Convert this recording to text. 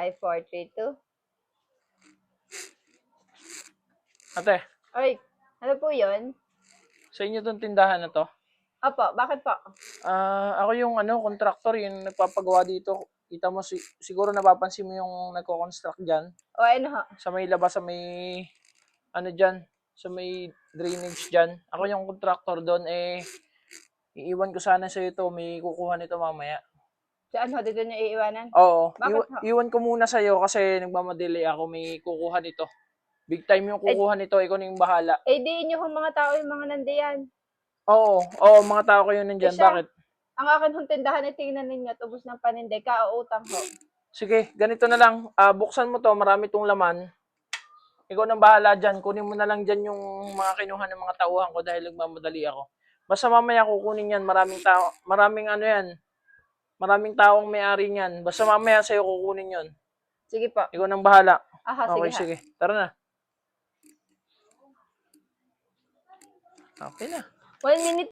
5, 4, 3, 2. Ate, Oy, ano po yun? sa inyo tong tindahan na to? Opo, bakit po? Ah, ako yung ano, contractor, yung nagpapagawa dito. Kita mo, si- siguro napapansin mo yung nagko-construct dyan. O ano ho? Sa may labas, sa may, ano dyan, sa may drainage dyan. Ako yung contractor doon, eh, iiwan ko sana sa ito, may kukuha nito mamaya. Saan ho? Dito niyo iiwanan? Oo, Bakit ho? iwan ko muna sa iyo kasi nagmamadali ako, may kukuha nito. Big time yung kukuha nito, ikaw na yung bahala. Eh, di inyo hong mga tao yung mga nandiyan. Oo, oo, mga tao yun nandyan. Eh, siya- Bakit? Ang akin hong tindahan ay tingnan ninyo, tubos ng paninday, kautang ho. Sige, ganito na lang. Ah, buksan mo to, marami tong laman. Ikaw nang bahala dyan. Kunin mo na lang dyan yung mga kinuha ng mga tauhan ko dahil nagmamadali ako. Basta mamaya kukunin yan. Maraming tao, maraming ano yan. Maraming taong may-ari niyan. Basta mamaya sa'yo kukunin yon. Sige po. Ikaw nang bahala. Aha, sige Okay, ha. sige. Tara na. Okay na. One minute